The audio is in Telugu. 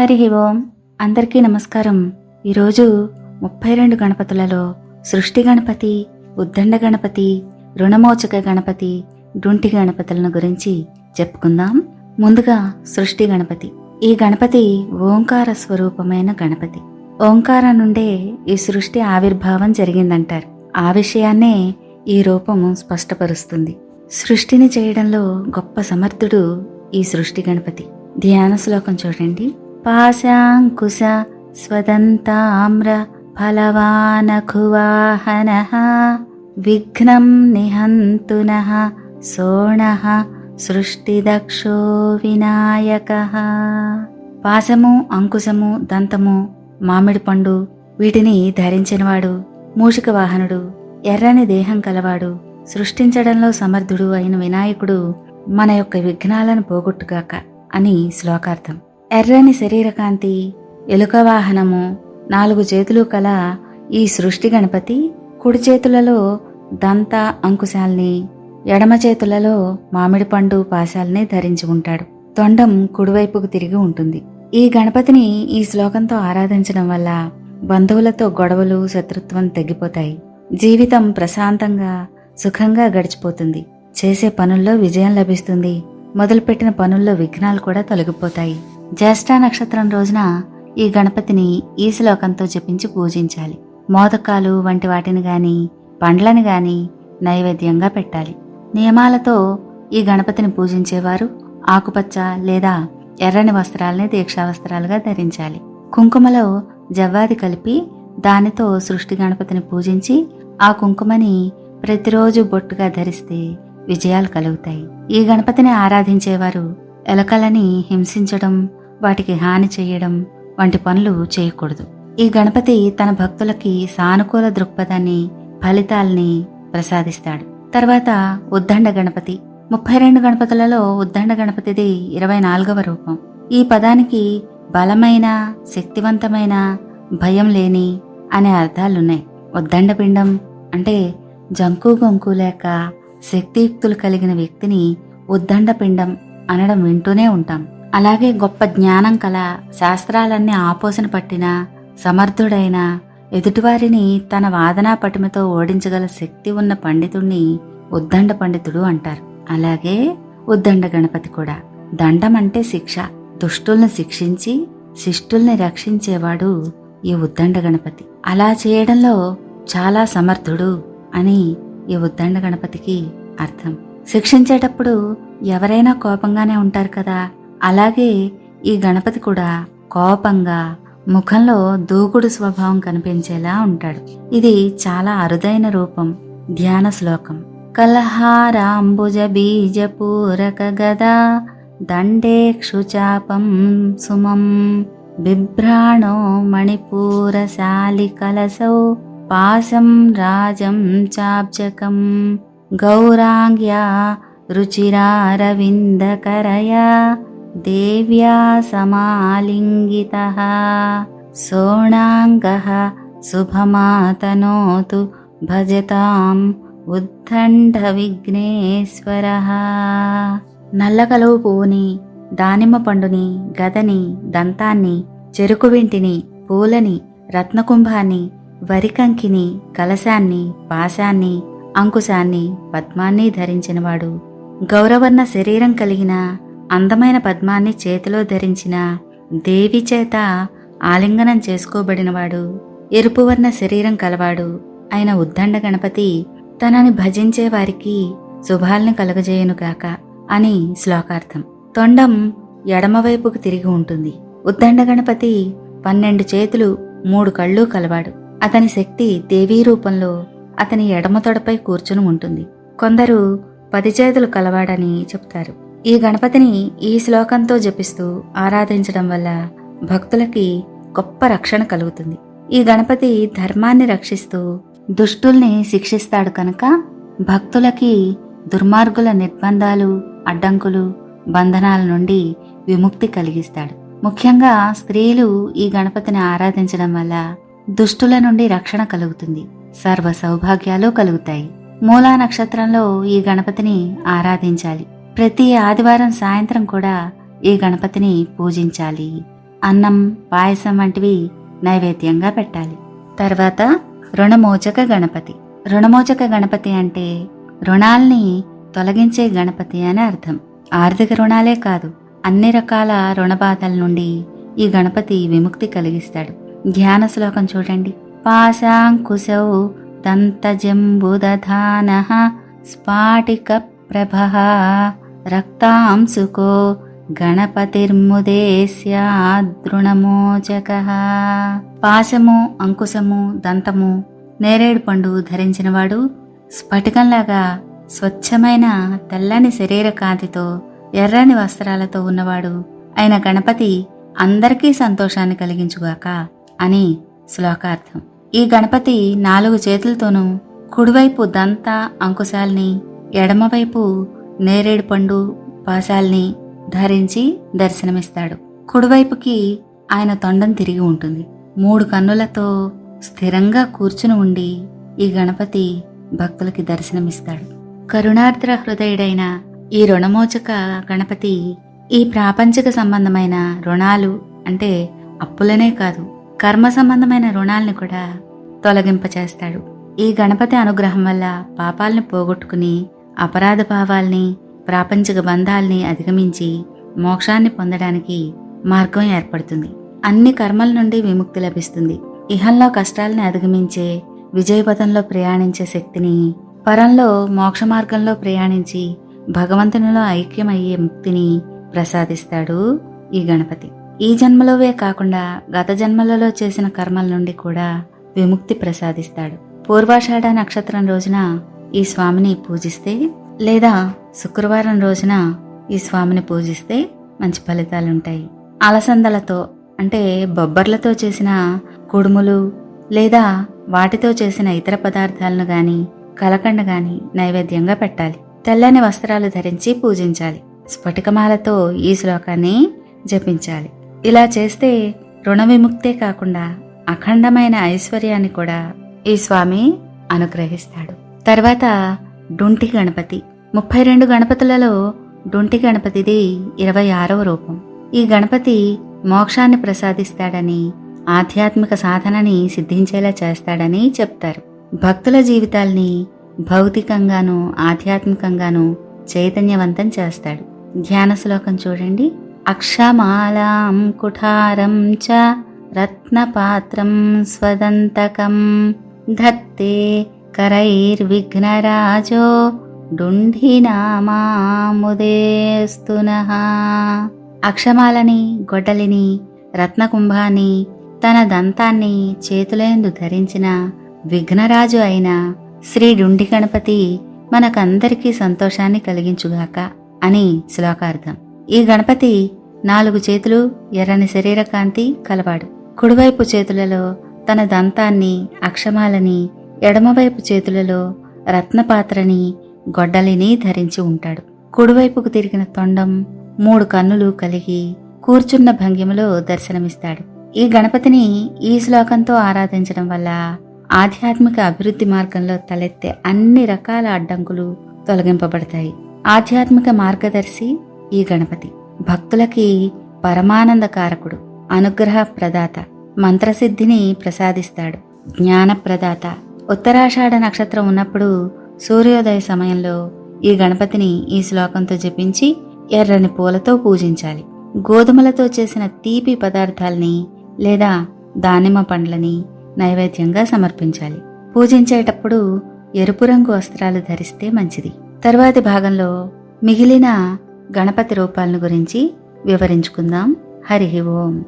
హరి ఓం. అందరికీ నమస్కారం. ఈరోజు ముప్పై రెండు గణపతులలో సృష్టి గణపతి ఉద్దండ గణపతి రుణమోచక గణపతి డుంటి గణపతులను గురించి చెప్పుకుందాం. ముందుగా సృష్టి గణపతి. ఈ గణపతి ఓంకార స్వరూపమైన గణపతి. ఓంకారం నుండే ఈ సృష్టి ఆవిర్భావం జరిగిందంటారు. ఆ విషయాన్నే ఈ రూపము స్పష్టపరుస్తుంది. సృష్టిని చేయడంలో గొప్ప సమర్థుడు ఈ సృష్టి గణపతి. ధ్యాన శ్లోకం చూడండి. పాశాంకుశ స్వదంతామ్ర ఫలవానఖువాహన విఘ్నం నిహంతున సోణ సృష్టిదక్షో వినాయక పాశము అంకుశము దంతము మామిడి పండు వీటిని ధరించినవాడు మూషిక వాహనుడు ఎర్రని దేహం కలవాడు సృష్టించడంలో సమర్థుడు అయిన వినాయకుడు మన యొక్క విఘ్నాలను పోగొట్టుగాక అని శ్లోకార్థం. ఎర్రని శరీరకాంతి ఎలుక వాహనము నాలుగు చేతులు కల ఈ సృష్టి గణపతి కుడి చేతులలో దంత అంకుశాల్ని ఎడమ చేతులలో మామిడి పండు పాశాల్ని ధరించి ఉంటాడు. తొండం కుడివైపుకు తిరిగి ఉంటుంది. ఈ గణపతిని ఈ శ్లోకంతో ఆరాధించడం వల్ల బంధువులతో గొడవలు శత్రుత్వం తగ్గిపోతాయి జీవితం ప్రశాంతంగా సుఖంగా గడిచిపోతుంది. చేసే పనుల్లో విజయం లభిస్తుంది. మొదలుపెట్టిన పనుల్లో విఘ్నాలు కూడా తొలగిపోతాయి. జ్యేష్ఠ నక్షత్రం రోజున ఈ గణపతిని ఈ శ్లోకంతో జపించి పూజించాలి. మోదకాలు వంటి వాటిని గాని పండ్లని గాని నైవేద్యంగా పెట్టాలి. నియమాలతో ఈ గణపతిని పూజించేవారు ఆకుపచ్చ లేదా ఎర్రని వస్త్రాలని దీక్షా వస్త్రాలుగా ధరించాలి. కుంకుమలో జవ్వాది కలిపి దానితో సృష్టి గణపతిని పూజించి ఆ కుంకుమని ప్రతిరోజు బొట్టుగా ధరిస్తే విజయాలు కలుగుతాయి. ఈ గణపతిని ఆరాధించేవారు ఎలకలని హింసించడం వాటికి హాని చేయడం వంటి పనులు చేయకూడదు. ఈ గణపతి తన భక్తులకి సానుకూల దృక్పథాన్ని ఫలితాల్ని ప్రసాదిస్తాడు. తర్వాత ఉద్దండ గణపతి. ముప్పై రెండు గణపతులలో ఉద్దండ గణపతిది ఇరవై నాలుగవ రూపం. ఈ పదానికి బలమైన శక్తివంతమైన భయం లేని అనే అర్థాలున్నాయి. ఉద్దండ పిండం అంటే జంకు గొంకు లేక శక్తియుక్తులు కలిగిన వ్యక్తిని ఉద్దండ పిండం అనడం వింటూనే ఉంటాం. అలాగే గొప్ప జ్ఞానం కల శాస్త్రాలన్నీ ఆపోసన పట్టిన సమర్థుడైన ఎదుటివారిని తన వాదనా పటిమతో ఓడించగల శక్తి ఉన్న పండితుణ్ణి ఉద్దండ పండితుడు అంటారు. అలాగే ఉద్దండ గణపతి కూడా. దండం అంటే శిక్ష. దుష్టుల్ని శిక్షించి శిష్టుల్ని రక్షించేవాడు ఈ ఉద్దండ గణపతి. అలా చేయడంలో చాలా సమర్థుడు అని ఈ ఉద్దండ గణపతికి అర్థం. శిక్షించేటప్పుడు ఎవరైనా కోపంగానే ఉంటారు కదా. అలాగే ఈ గణపతి కూడా కోపంగా ముఖంలో దూకుడు స్వభావం కనిపించేలా ఉంటాడు. ఇది చాలా అరుదైన రూపం ధ్యాన శ్లోకం. కలహారాంబుజ బీజ పూరక గదా దండేక్షుచాపం సుమం. బిభ్రాణో మణిపూరశాలి కలసౌ పాశం రాజం చాబ్జకం. గౌరాంగ్యా రుచిరారవిందకరయా దేవ్యా సమాలింగిత సోణాంగః శుభమాతనోతు భజతాం ఉద్దండ విఘ్నేశ్వర నల్లకలువు పువ్వుని దానిమ్మ పండుని గదని దంతాన్ని చెరుకు వింటిని పూలని రత్నకుంభాన్ని వరికంకిని కలశాన్ని పాశాన్ని అంకుశాన్ని పద్మాన్ని ధరించినవాడు. గౌరవర్ణ శరీరం కలిగిన అందమైన పద్మాన్ని చేతిలో ధరించిన దేవి చేత ఆలింగనం చేసుకోబడినవాడు ఎరుపువర్ణ శరీరం కలవాడు అయిన ఉద్దండ గణపతి తనని భజించే వారికి శుభాల్ని కలుగజేయునుగాక అని శ్లోకార్థం. తొండం ఎడమవైపుకు తిరిగి ఉంటుంది. ఉద్దండ గణపతి పన్నెండు చేతులు మూడు కళ్ళు కలవాడు. అతని శక్తి దేవీ రూపంలో అతని ఎడమ తొడపై కూర్చుని ఉంటుంది. కొందరు పది చేతులు కలవాడని చెప్తారు. ఈ గణపతిని ఈ శ్లోకంతో జపిస్తూ ఆరాధించడం వల్ల భక్తులకి గొప్ప రక్షణ కలుగుతుంది. ఈ గణపతి ధర్మాన్ని రక్షిస్తూ దుష్టుల్ని శిక్షిస్తాడు కనుక భక్తులకి దుర్మార్గుల నిర్బంధాలు అడ్డంకులు బంధనాల నుండి విముక్తి కలిగిస్తాడు. ముఖ్యంగా స్త్రీలు ఈ గణపతిని ఆరాధించడం వల్ల దుష్టుల నుండి రక్షణ కలుగుతుంది. సర్వ సౌభాగ్యాలు కలుగుతాయి. మూలా నక్షత్రంలో ఈ గణపతిని ఆరాధించాలి. ప్రతి ఆదివారం సాయంత్రం కూడా ఈ గణపతిని పూజించాలి. అన్నం పాయసం వంటివి నైవేద్యంగా పెట్టాలి. తర్వాత రుణమోచక గణపతి. రుణమోచక గణపతి అంటే రుణాల్ని తొలగించే గణపతి అని అర్థం. ఆర్థిక రుణాలే కాదు అన్ని రకాల రుణ బాధల నుండి ఈ గణపతి విముక్తి కలిగిస్తాడు. ధ్యాన శ్లోకం చూడండి. పాశాంకుశౌ దంతజంబుదధాన స్ఫాటిక ప్రభ రక్తాంశుకో గణపతిర్ముదేశ్యాదృణమోచక పాశము అంకుశము దంతము నేరేడు పండు ధరించినవాడు స్ఫటికంలాగా స్వచ్ఛమైన తెల్లని శరీర కాంతితో ఎర్రని వస్త్రాలతో ఉన్నవాడు అయిన గణపతి అందరికీ సంతోషాన్ని కలిగించుగాక అని శ్లోకార్థం. ఈ గణపతి నాలుగు చేతులతోనూ కుడివైపు దంత అంకుశాల్ని ఎడమవైపు నేరేడు పండు పాశాల్ని ధరించి దర్శనమిస్తాడు. కుడివైపుకి ఆయన తొండం తిరిగి ఉంటుంది. మూడు కన్నులతో స్థిరంగా కూర్చుని ఉండి ఈ గణపతి భక్తులకి దర్శనమిస్తాడు. కరుణార్ద్ర హృదయుడైన ఈ రుణమోచక గణపతి ఈ ప్రాపంచిక సంబంధమైన రుణాలు అంటే అప్పులనే కాదు కర్మ సంబంధమైన రుణాల్ని కూడా తొలగింపచేస్తాడు. ఈ గణపతి అనుగ్రహం వల్ల పాపాలను పోగొట్టుకుని అపరాధ భావాల్ని ప్రాపంచిక బంధాల్ని అధిగమించి మోక్షాన్ని పొందడానికి మార్గం ఏర్పడుతుంది. అన్ని కర్మల నుండి విముక్తి లభిస్తుంది. ఇహంలో కష్టాల్ని అధిగమించే విజయపథంలో ప్రయాణించే శక్తిని పరంలో మోక్ష మార్గంలో ప్రయాణించి భగవంతునిలో ఐక్యమయ్యే ముక్తిని ప్రసాదిస్తాడు ఈ గణపతి. ఈ జన్మలోవే కాకుండా గత జన్మలలో చేసిన కర్మల నుండి కూడా విముక్తి ప్రసాదిస్తాడు. పూర్వాషాఢ నక్షత్రం రోజున ఈ స్వామిని పూజిస్తే లేదా శుక్రవారం రోజున ఈ స్వామిని పూజిస్తే మంచి ఫలితాలుంటాయి. అలసందలతో అంటే బొబ్బర్లతో చేసిన కుడుములు లేదా వాటితో చేసిన ఇతర పదార్థాలను గాని కలకండ గాని నైవేద్యంగా పెట్టాలి. తెల్లని వస్త్రాలు ధరించి పూజించాలి. స్ఫటికమాలతో ఈ శ్లోకాన్ని జపించాలి. ఇలా చేస్తే రుణ విముక్తే కాకుండా అఖండమైన ఐశ్వర్యాన్ని కూడా ఈ స్వామి అనుగ్రహిస్తాడు. తర్వాత డుంటి గణపతి. ముప్పై రెండు గణపతులలో డుంటి గణపతిది ఇరవై ఆరవ రూపం. ఈ గణపతి మోక్షాన్ని ప్రసాదిస్తాడని ఆధ్యాత్మిక సాధనని సిద్ధించేలా చేస్తాడని చెప్తారు. భక్తుల జీవితాల్ని భౌతికంగాను ఆధ్యాత్మికంగాను చైతన్యవంతం చేస్తాడు. ధ్యాన శ్లోకం చూడండి. అక్షమాలాం కుఠారం చ రత్నపాత్రం స్వదంతకం ధత్తే కరైర్విఘ్నరాజో డుంఢినామాముదేస్తునః అక్షమాలని గొడ్డలిని రత్నకుంభాన్ని తన దంతాన్ని చేతులందు ధరించిన విఘ్నరాజు అయిన శ్రీ డుండి గణపతి మనకందరికీ సంతోషాన్ని కలిగించుగాక అని శ్లోకార్థం. ఈ గణపతి నాలుగు చేతులు ఎర్రని శరీర కాంతి కలవాడు. కుడివైపు చేతులలో తన దంతాన్ని అక్షమాలని ఎడమవైపు చేతులలో రత్నపాత్రని గొడ్డలిని ధరించి ఉంటాడు. కుడివైపుకు తిరిగిన తొండం మూడు కన్నులు కలిగి కూర్చున్న భంగిమలో దర్శనమిస్తాడు. ఈ గణపతిని ఈ శ్లోకంతో ఆరాధించడం వల్ల ఆధ్యాత్మిక అభివృద్ధి మార్గంలో తలెత్తే అన్ని రకాల అడ్డంకులు తొలగింపబడతాయి. ఆధ్యాత్మిక మార్గదర్శి ఈ గణపతి. భక్తులకి పరమానంద కారకుడు అనుగ్రహ ప్రదాత మంత్రసిద్ధిని ప్రసాదిస్తాడు. జ్ఞాన ప్రదాత ఉత్తరాషాఢ నక్షత్రం ఉన్నప్పుడు సూర్యోదయ సమయంలో ఈ గణపతిని ఈ శ్లోకంతో జపించి ఎర్రని పూలతో పూజించాలి. గోధుమలతో చేసిన తీపి పదార్థాల్ని లేదా దానిమ్మ పండ్లని నైవేద్యంగా సమర్పించాలి. పూజించేటప్పుడు ఎరుపు రంగు వస్త్రాలు ధరిస్తే మంచిది. తరువాతి భాగంలో మిగిలిన గణపతి రూపాలను గురించి వివరించుకుందాం. హరి ఓం.